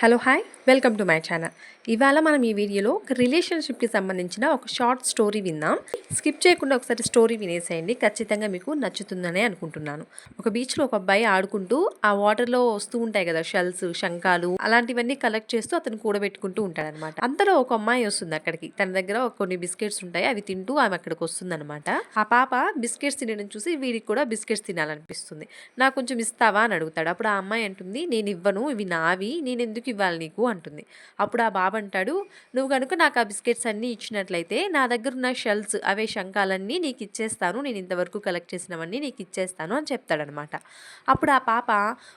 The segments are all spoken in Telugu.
Hello, hi. Welcome to my channel ఇవాళ మనం ఈ వీడియోలో ఒక రిలేషన్షిప్కి సంబంధించిన ఒక షార్ట్ స్టోరీ విందాం. స్కిప్ చేయకుండా ఒకసారి స్టోరీ వినేసేయండి. ఖచ్చితంగా మీకు నచ్చుతుందనే అనుకుంటున్నాను. ఒక బీచ్లో ఒక అబ్బాయి ఆడుకుంటూ ఆ వాటర్లో వస్తూ ఉంటాయి కదా షెల్స్ శంఖాలు అలాంటివన్నీ కలెక్ట్ చేస్తూ అతను కూడబెట్టుకుంటూ ఉంటాడనమాట అంతలో ఒక అమ్మాయి వస్తుంది అక్కడికి. తన దగ్గర కొన్ని బిస్కెట్స్ ఉంటాయి. అవి తింటూ ఆమె అక్కడికి వస్తుందనమాట ఆ పాప బిస్కెట్స్ తినడం చూసి వీడికి కూడా బిస్కెట్స్ తినాలనిపిస్తుంది. నాకు కొంచెం ఇస్తావా? అని అడుగుతాడు. అప్పుడు ఆ అమ్మాయి అంటుంది నేను ఇవ్వను. ఇవి నావి. నేను ఎందుకు ఇవ్వాలి నీకు? అంటుంది. అప్పుడు ఆ బాబు అంటాడు నువ్వు కనుక నాకు ఆ బిస్కెట్స్ అన్నీ ఇచ్చినట్లయితే నా దగ్గర ఉన్న షెల్స్ అవే శంఖాలన్నీ నీకు ఇచ్చేస్తాను. నేను ఇంతవరకు కలెక్ట్ చేసినవన్నీ నీకు ఇచ్చేస్తాను అని చెప్తాడనమాట. అప్పుడు ఆ పాప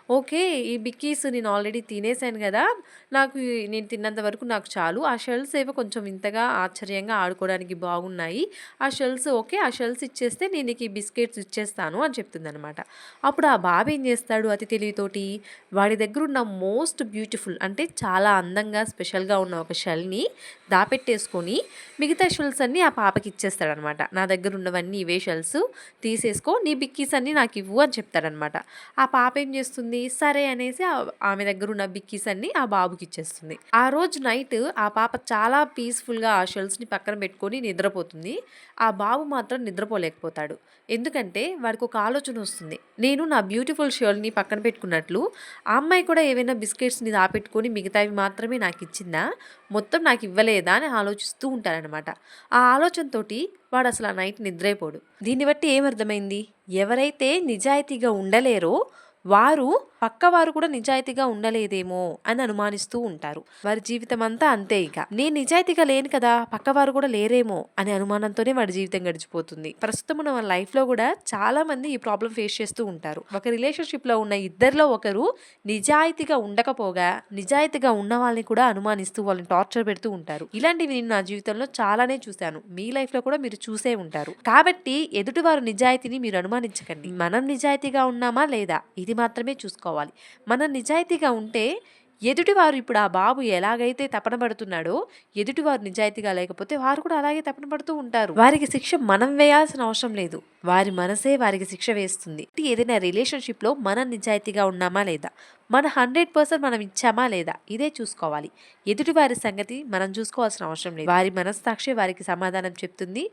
ఓకే ఈ బిక్కీస్ నేను ఆల్రెడీ తినేసాను కదా నాకు నేను తిన్నంత వరకు నాకు చాలు. ఆ షెల్స్ ఏవో కొంచెం ఇంతగా ఆశ్చర్యంగా ఆడుకోవడానికి బాగున్నాయి. ఆ షెల్స్ ఓకే ఆ షెల్స్ ఇచ్చేస్తే నేను నీకు ఈ బిస్కెట్స్ ఇచ్చేస్తాను అని చెప్తుందనమాట. అప్పుడు ఆ బాబు ఏం చేస్తాడు అతి తెలివితోటి వాడి దగ్గర ఉన్న మోస్ట్ బ్యూటిఫుల్ అంటే చాలా అందంగా స్పెషల్గా ఉన్న ఒక షెల్ని దాపెట్టేసుకొని మిగతా షెల్స్ అన్నీ ఆ పాపకి ఇచ్చేస్తాడనమాట. నా దగ్గర ఉన్నవన్నీ ఇవే షెల్స్ తీసేసుకో నీ బిక్కీస్ అన్నీ నాకు ఇవ్వు అని చెప్తాడనమాట. ఆ పాప ఏం చేస్తుంది? సరే అనేసి ఆమె దగ్గర ఉన్న బిక్కీస్ అన్నీ ఆ బాబుకి ఇచ్చేస్తుంది. ఆ రోజు నైట్ ఆ పాప చాలా పీస్ఫుల్గా ఆ షెల్స్ని పక్కన పెట్టుకొని నిద్రపోతుంది. ఆ బాబు మాత్రం నిద్రపోలేకపోతాడు. ఎందుకంటే వాడికి ఒక ఆలోచన వస్తుంది. నేను నా బ్యూటిఫుల్ షర్ట్ని పక్కన పెట్టుకున్నట్లు ఆ అమ్మాయి కూడా ఏవైనా బిస్కెట్స్ని దాపెట్టుకొని మిగతావి మాత్రమే నాకు ఇచ్చిందా మొత్తం నాకు ఇవ్వలేదా అని ఆలోచిస్తూ ఉంటారనమాట ఆ ఆలోచనతోటి వాడు అసలు ఆ నైట్ నిద్రైపోడు. దీన్ని బట్టి ఏమర్థమైంది? ఎవరైతే నిజాయితీగా ఉండలేరో వారు పక్కవారు కూడా నిజాయితీగా ఉండలేదేమో అని అనుమానిస్తూ ఉంటారు. వారి జీవితం అంతా అంతే ఇక. నేను నిజాయితీగా లేను కదా పక్కవారు కూడా లేరేమో అనే అనుమానంతోనే వాడి జీవితం గడిచిపోతుంది. ప్రస్తుతం ఉన్న లైఫ్లో కూడా చాలా మంది ఈ ప్రాబ్లం ఫేస్ చేస్తూ ఉంటారు. ఒక రిలేషన్షిప్లో ఉన్న ఇద్దరిలో ఒకరు నిజాయితీగా ఉండకపోగా నిజాయితీగా ఉన్న వాళ్ళని కూడా అనుమానిస్తూ వాళ్ళని టార్చర్ పెడుతూ ఉంటారు. ఇలాంటివి నేను నా జీవితంలో చాలానే చూశాను. మీ లైఫ్లో కూడా మీరు చూసే ఉంటారు. కాబట్టి ఎదుటివారు నిజాయితీని మీరు అనుమానించకండి. మనం నిజాయితీగా ఉన్నామా లేదా? ఇది ఇది మాత్రమే చూసుకోవాలి. మనం నిజాయితీగా ఉంటే ఎదుటివారు ఇప్పుడు ఆ బాబు ఎలాగైతే తపన పడుతున్నాడో ఎదుటివారు నిజాయితీగా లేకపోతే వారు కూడా అలాగే తపన పడుతూ ఉంటారు. వారికి శిక్ష మనం వేయాల్సిన అవసరం లేదు. వారి మనసే వారికి శిక్ష వేస్తుంది. ఏదైనా రిలేషన్షిప్లో మనం నిజాయితీగా ఉన్నామా లేదా? మన హండ్రెడ్ పర్సెంట్ మనం ఇచ్చామా లేదా? ఇదే చూసుకోవాలి. ఎదుటి వారి సంగతి మనం చూసుకోవాల్సిన అవసరం లేదు. వారి మనస్సాక్షి వారికి సమాధానం చెప్తుంది.